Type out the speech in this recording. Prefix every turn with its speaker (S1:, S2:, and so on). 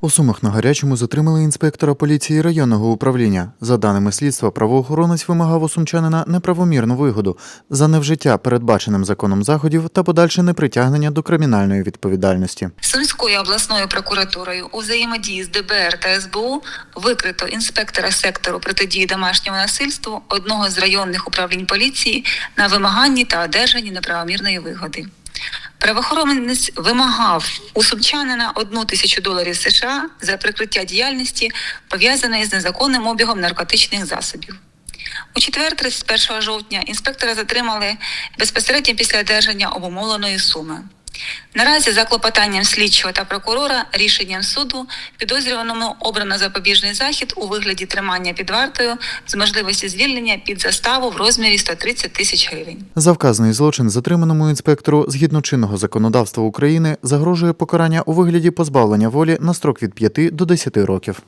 S1: У Сумах на гарячому затримали інспектора поліції районного управління. За даними слідства, правоохоронець вимагав у сумчанина неправомірну вигоду за невжиття передбаченим законом заходів та подальше непритягнення до кримінальної відповідальності.
S2: Сумською обласною прокуратурою у взаємодії з ДБР та СБУ викрито інспектора сектору протидії домашньому насильству одного з районних управлінь поліції на вимаганні та одержанні неправомірної вигоди. Правоохоронець вимагав у сумчанина одну тисячу доларів США за прикриття діяльності, пов'язаної з незаконним обігом наркотичних засобів. У четвер, 31 жовтня, інспектора затримали безпосередньо після одержання обумовленої суми. Наразі за клопотанням слідчого та прокурора рішенням суду підозрюваному обрано запобіжний захід у вигляді тримання під вартою з можливості звільнення під заставу в розмірі 130 тисяч гривень.
S1: За вказаний злочин затриманому інспектору згідно чинного законодавства України загрожує покарання у вигляді позбавлення волі на строк від 5 до 10 років.